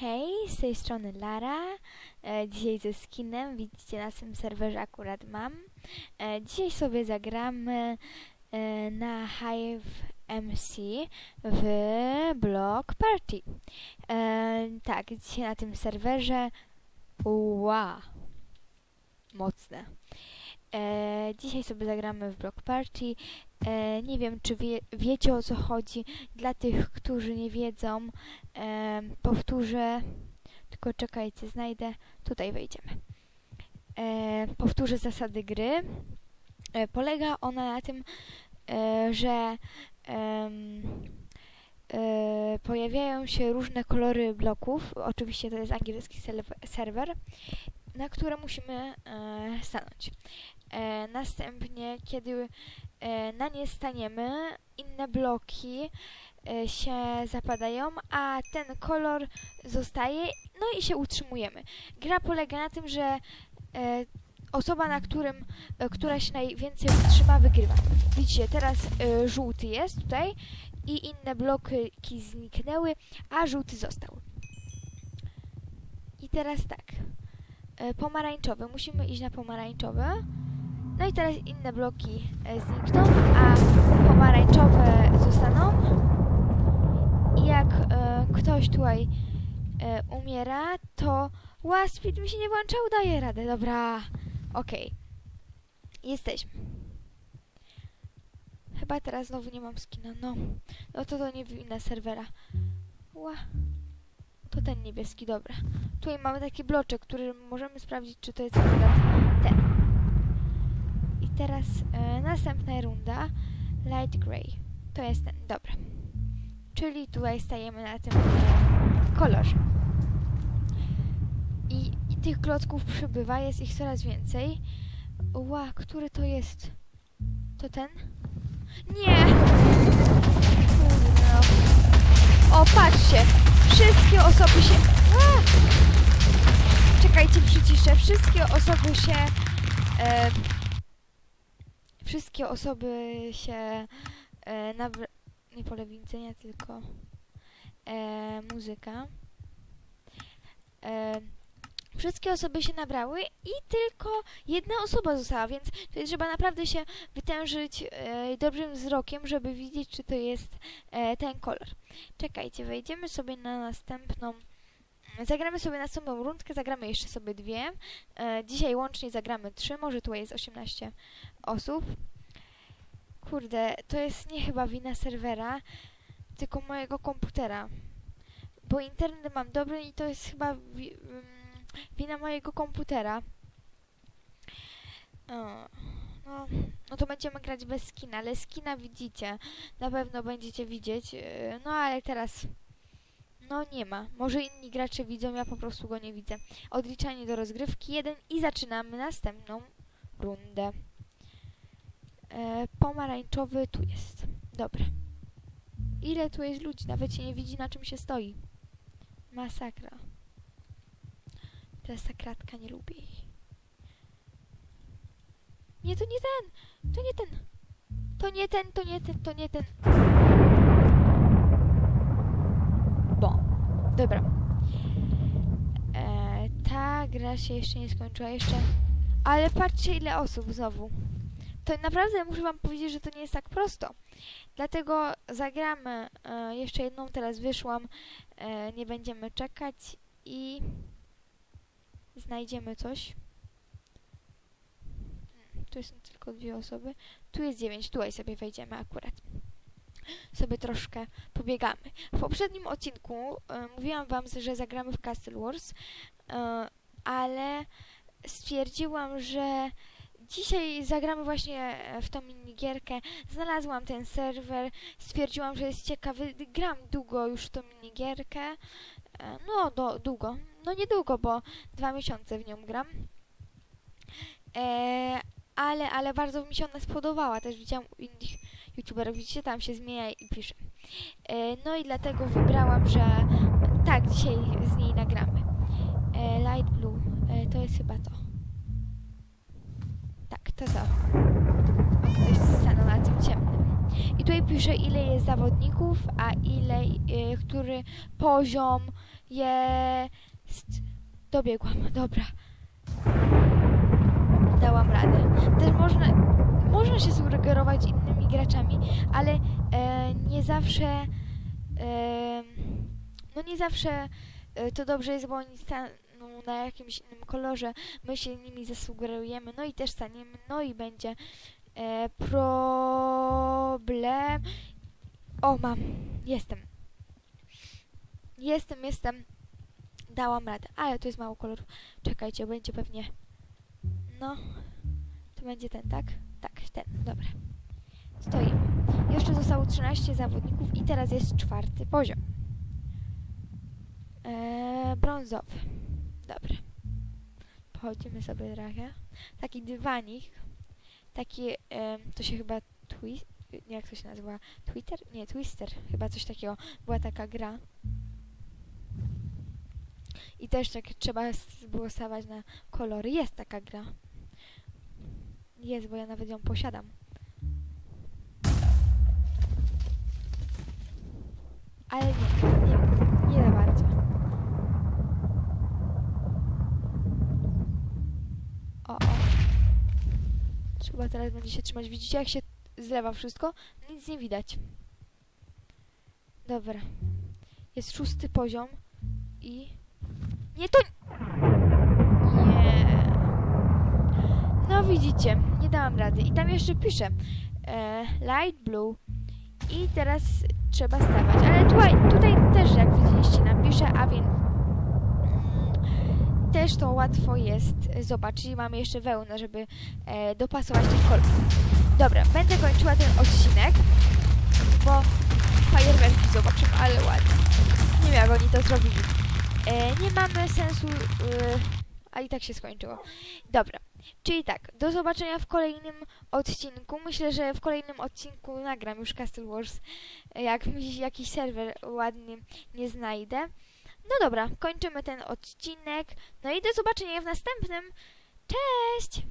Hej, z tej strony Lara. E, dzisiaj ze skinem, widzicie na tym serwerze akurat mam. E, dzisiaj sobie zagramy e, na Hive MC w Block Party. E, tak, dzisiaj na tym serwerze. Ła! Mocne. E, dzisiaj sobie zagramy w Block Party. E, nie wiem, czy wie, wiecie o co chodzi. Dla tych, którzy nie wiedzą, e, powtórzę. Tylko czekajcie, znajdę. Tutaj wejdziemy. E, powtórzę zasady gry. E, polega ona na tym, e, że em, e, pojawiają się różne kolory bloków. Oczywiście to jest angielski serwer, na które musimy e, stanąć. E, następnie, kiedy e, na nie staniemy, inne bloki e, się zapadają, a ten kolor zostaje, no i się utrzymujemy. Gra polega na tym, że e, osoba, na którym, e, która się najwięcej utrzyma, wygrywa. Widzicie, teraz e, żółty jest tutaj i inne bloki zniknęły, a żółty został. I teraz tak. E, pomarańczowy. Musimy iść na pomarańczowy. No i teraz inne bloki e, znikną, a pomarańczowe zostaną. I jak e, ktoś tutaj e, umiera, to łaspit mi się nie włączał, daje radę. Dobra, okej. Jesteśmy. Chyba teraz znowu nie mam skina, no. No to to nie wina serwera. Ła. To ten niebieski, dobra. Tutaj mamy taki bloczek, który możemy sprawdzić, czy to jest akurat ten. Teraz e, następna runda. Light Grey. To jest ten, dobra. Czyli tutaj stajemy na tym e, kolorze. I, I tych klocków przybywa, jest ich coraz więcej. Ła, który to jest? To ten? Nie! Kurde, no. O, patrzcie! Wszystkie osoby się... A! Czekajcie, przyciszę. Wszystkie osoby się... E, wszystkie osoby się... E, nabra... Nie pole widzenia, tylko... E, muzyka. E, wszystkie osoby się nabrały i tylko jedna osoba została, więc tutaj trzeba naprawdę się wytężyć e, dobrym wzrokiem, żeby widzieć, czy to jest e, ten kolor. Czekajcie, wejdziemy sobie na następną. Zagramy sobie następną rundkę, zagramy jeszcze sobie dwie. E, dzisiaj łącznie zagramy trzy, może tu jest 18 osób. Kurde, to jest nie chyba wina serwera, tylko mojego komputera. Bo internet mam dobry i to jest chyba wi- mm, wina mojego komputera. O, no, no to będziemy grać bez skina, ale skina widzicie. Na pewno będziecie widzieć. yy, No ale teraz. No nie ma. Może inni gracze widzą, ja po prostu go nie widzę. Odliczanie do rozgrywki 1 i zaczynamy następną rundę. E, pomarańczowy tu jest. Dobra. Ile tu jest ludzi? Nawet się nie widzi na czym się stoi. Masakra. Ta kratka nie lubię jej. Nie, to nie ten! To nie ten! To nie ten, to nie ten, to nie ten. Bo. Dobra. E, ta gra się jeszcze nie skończyła. Jeszcze. Ale patrzcie ile osób znowu. To naprawdę muszę wam powiedzieć, że to nie jest tak prosto. Dlatego zagramy e, jeszcze jedną, teraz wyszłam. E, nie będziemy czekać i znajdziemy coś. Mm, Tu są tylko dwie osoby. Tu jest dziewięć, tutaj sobie wejdziemy akurat. Sobie troszkę pobiegamy. W poprzednim odcinku e, mówiłam wam, że zagramy w Castle Wars, e, ale stwierdziłam, że dzisiaj zagramy właśnie w tą minigierkę. Znalazłam ten serwer, stwierdziłam, że jest ciekawy. Gram długo już w tą minigierkę. E, No, do, długo. No niedługo, bo dwa miesiące w nią gram. E, ale, ale bardzo mi się ona spodobała. Też widziałam u innych youtuberów. Widzicie, tam się zmienia i pisze. E, no i dlatego wybrałam, że tak, dzisiaj z niej nagramy. E, light blue. E, to jest chyba to. Tak, to to. O, ktoś stanął na tym ciemnym. I tutaj pisze, ile jest zawodników, a ile, e, który poziom Jest. Dobiegłam, dobra. Dałam radę. Też można, można się sugerować innymi graczami, ale e, nie zawsze. E, no nie zawsze to dobrze jest, bo oni staną na jakimś innym kolorze. My się nimi zasugerujemy, no i też staniemy, no i będzie e, problem. O, mam. Jestem. Jestem, jestem. Dałam radę, ale to jest mało kolorów. Czekajcie, będzie pewnie. No. To będzie ten, tak? Tak, ten, dobra. Stoimy. Jeszcze zostało 13 zawodników i teraz jest czwarty poziom. Eee, brązowy. Dobra. Pochodzimy sobie trochę. Taki dywanik. Taki, to się chyba twist, jak to się nazywa? Twitter? Nie, Twister. Chyba coś takiego. Była taka gra. I też tak trzeba było stawać na kolory. Jest taka gra. Jest, bo ja nawet ją posiadam. Ale nie, nie za bardzo. O, o. Trzeba teraz będzie się trzymać. Widzicie, jak się zlewa wszystko? Nic nie widać. Dobra. Jest szósty poziom i... Nie, to... Nie. No widzicie, nie dałam rady. I tam jeszcze pisze e, light blue. I teraz trzeba stawać. Ale tutaj, tutaj też, jak widzieliście, nam pisze, a więc też to łatwo jest e, zobaczyć. Mamy jeszcze wełnę, żeby e, dopasować ten kolor. Dobra, będę kończyła ten odcinek, bo fajerwerki zobaczymy, ale ładnie. Nie wiem, jak oni to zrobili. E, nie mamy sensu, e, a i tak się skończyło. Dobra, czyli tak, do zobaczenia w kolejnym odcinku. Myślę, że w kolejnym odcinku nagram już Castle Wars, e, jak mi jakiś serwer ładny nie znajdę. No dobra, kończymy ten odcinek. No i do zobaczenia w następnym. Cześć!